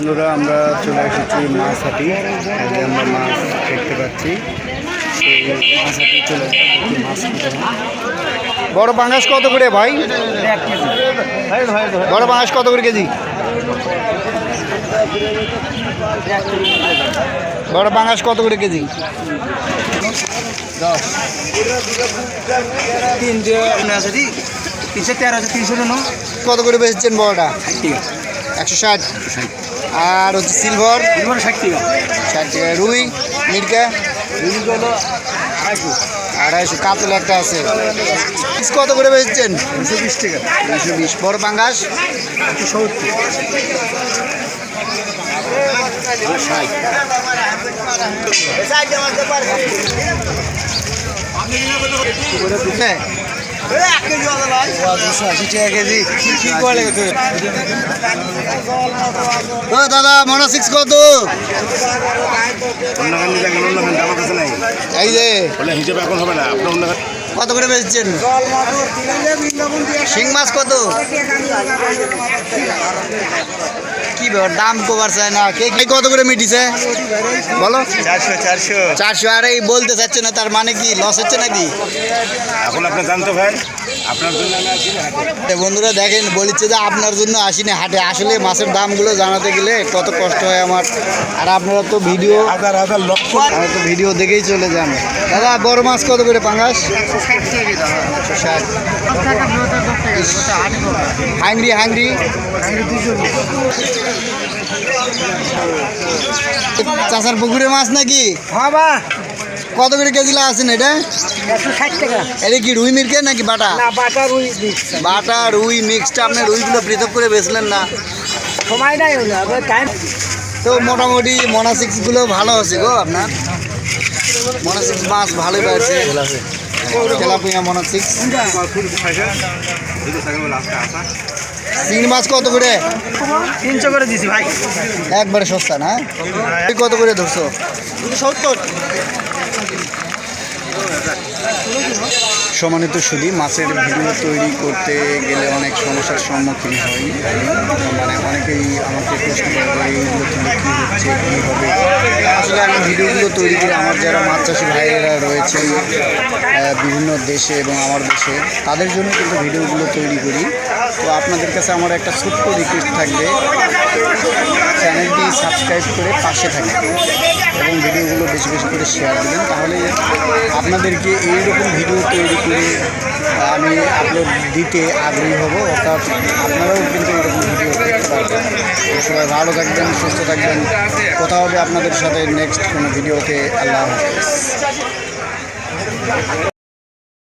বন্ধুরা আমরা চলে এসেছি মাছ হাটি আমরা মাছ দেখতে পাচ্ছি। মাছ হাটি চলে মাছ বড় পাঙ্গাস কত করে ভাই? বড় পাঙ্গাস কত করে কেজি? বড় পাঙ্গাস কত করে কেজি? তিনশো তেরো তিনশো কত করে বেচছেন বড়টা? একশো ষাট। আর হচ্ছে সিলভার ষাট টাকা। ষাট টাকা। রুই মিরকা আড়াইশো। কাতল একটা আছে। কত করে বেচছেন? দুশো বিশ টাকা। দুশো বিশ। বড় পাঙ্গাস? সত্তর। দুশো আশি টাকা কেজি ও দাদা মনে সিক্স কত এই যে। বলে হিসেবে এখন হবে না আপনার কত করে বেচছেন? শিং মাছ কত? কি ব্যাপার, দাম কবার চায় না, কে কে কত করে মিটিছে? বলো। চারশো চারশো চারশো আর, এই বলতে চাচ্ছে না, তার মানে কি লস হচ্ছে নাকি? এখন আপনি জানতো ভাই বন্ধুরা দেখেন বলিচ্ছে যে আপনার জন্য আসিনি হাটে। আসলে মাছের দামগুলো জানাতে গেলে কত কষ্ট হয় আমার। আর আপনারা তো ভিডিও হাজার হাজার লক্ষ। আমরা তো ভিডিও দেখেই চলে যান। দাদা বড় মাছ কত করে পাঙ্গাস? হাংরি হাংরি। চাষার পুকুরে মাছ নাকি? বাবা কত করে কেজি আছেন এটা? এটা কি রুই মির্কে নাকি বাটা? বাটা রুই মিক্সটা আপনি রুইগুলো পৃথক করে বেচলেন না। সময় নাই তো মোটামুটি মনাসিক্সগুলো ভালো আছে গো আপনার। মনাসিক্স মাছ ভালোই পাইছে। তেলাপিয়া মনে হচ্ছে। চিংড়ি মাছ কত করে? তিনশো করে দিছি ভাই। একবারে সস্তা না? কত করে ধরছো? সত্তর। সমানিত শুধু মাছের ভিডিও তৈরি করতে গেলে অনেক সমস্যার সম্মুখীন হই মানে অনেকেই আমাকে প্রশ্ন করে এইগুলো কী হচ্ছে? কী হবে? আসলে আমি ভিডিওগুলো তৈরি করে আমার যারা মাছ চাষি ভাইয়েরা রয়েছেন বিভিন্ন দেশে এবং আমার দেশে, তাদের জন্য কিন্তু ভিডিওগুলো তৈরি করি। তো আপনাদের কাছে আমার একটা ছোট্ট রিকোয়েস্ট থাকবে। সাবস্ক্রাইব করে পাশে থাকবেন এবং ভিডিওগুলো বেশি বেশি করে শেয়ার দেবেন। তাহলে আপনাদেরকে এইরকম ভিডিও তৈরি করে আমি আপলোড দিতে আগ্রহী হব। অর্থাৎ আপনারাও কিন্তু এরকম ভিডিও দেখতে পারবেন। সবাই ভালো থাকবেন, সুস্থ থাকবেন। কথা হবে আপনাদের সাথে নেক্সট কোনো ভিডিওতে আল্লাহ হাফেজ।